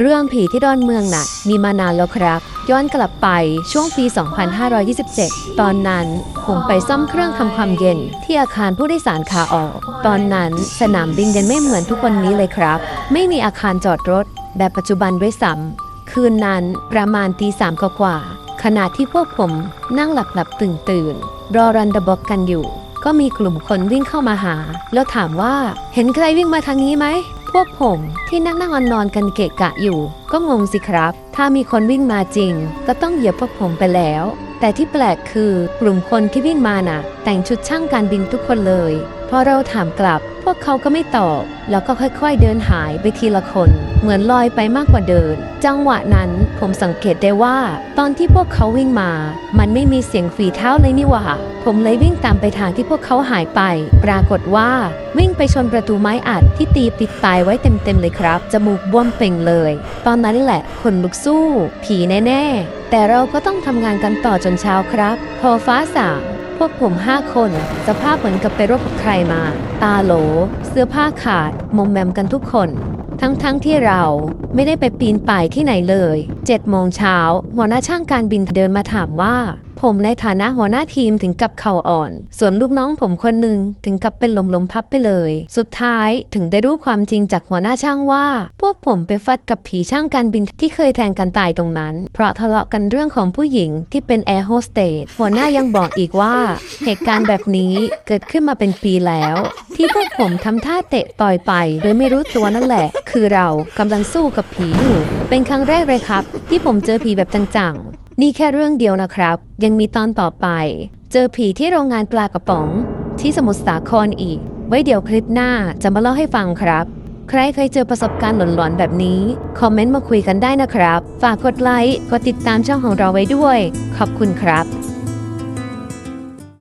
เรื่องผีที่ดอนเมืองน่ะ มีมานานแล้วครับ ย้อนกลับไปช่วงปี 2527 ตอนนั้นผมไปซ่อมเครื่องทำความเย็นที่อาคารผู้โดยสารขาออก ตอนนั้นสนามบินยังไม่เหมือนทุกวันนี้เลยครับ ไม่มีอาคารจอดรถ แบบปัจจุบันด้วยซ้ำคืนนั้นประมาณตีสามกว่าขณะที่พวกผมนั่งหลับหลับตื่นตื่นรอรันดะบอกกันอยู่ ก็มีกลุ่มคนวิ่งเข้ามาหา แล้วถามว่าเห็นใครวิ่งมาทางนี้ไหม พวกผมที่นั่งนั่งนอนนอนกันเกะกะอยู่ ก็งงสิครับ ถ้ามีคนวิ่งมาจริง ก็ต้องเหยียบพวกผมไปแล้ว แต่ที่แปลกคือกลุ่มคนที่วิ่งมาน่ะ แต่งชุดช่างการบินทุกคนเลย พอเราถามกลับ วกเขาก็ไม่ตอบ แล้วก็ค่อยๆเดินหายไปทีละคน เหมือนลอยไปมากกว่าเดิน จังหวะนั้นผมสังเกตได้ว่า ตอนที่พวกเขาวิ่งมา มันไม่มีเสียงฝีเท้าเลยนี่หว่า ผมเลยวิ่งตามไปทางที่พวกเขาหายไป ปรากฏว่าวิ่งไปชนประตูไม้อัดที่ตีปิดตายไว้เต็มๆเลยครับ จมูกบวมเป่งเลย ตอนนั้นแหละขนลุกสู้ ผีแน่ๆ แต่เราก็ต้องทำงานกันต่อจนเช้าครับ พอฟ้าสาง พวกผมห้าคน สภาพเหมือนกับไปรบกับใครมา ตาโหล เสื้อผ้าขาดมอมแมมกันทุกคน ทั้งๆทที่เราไม่ได้ไปปีนป่ายที่ไหนเลย7โมงเช้าหัวหน้าช่างการบินเดินมาถามว่า ผมในฐานะหัวหน้าทีมถึงกับเข่าอ่อน ส่วนลูกน้องผมคนหนึ่งถึงกับเป็นลมลมพับไปเลย สุดท้ายถึงได้รู้ความจริงจากหัวหน้าช่างว่า พวกผมไปฟัดกับผีช่างการบินที่เคยแทงกันตายตรงนั้น เพราะทะเลาะกันเรื่องของผู้หญิงที่เป็นแอร์โฮสเตสหัวหน้ายังบอกอีกว่า เหตุการณ์แบบนี้เกิดขึ้นมาเป็นปีแล้ว ที่พวกผมทำท่าเตะต่อยไป โดยไม่รู้ตัวนั่นแหละ คือเรากำลังสู้กับผีอยู่ เป็นครั้งแรกเลยครับ ที่ผมเจอผีแบบจังๆ นี่แค่เรื่องเดียวนะครับ ยังมีตอนต่อไป เจอผีที่โรงงานปลากระป๋อง ที่สมุทรสาครอีก ไว้เดี๋ยวคลิปหน้าจะมาเล่าให้ฟังครับ ใครเคยเจอประสบการณ์หลอนๆแบบนี้ คอมเมนต์มาคุยกันได้นะครับ ฝากกดไลค์ กดติดตามช่องของเราไว้ด้วย ขอบคุณครับ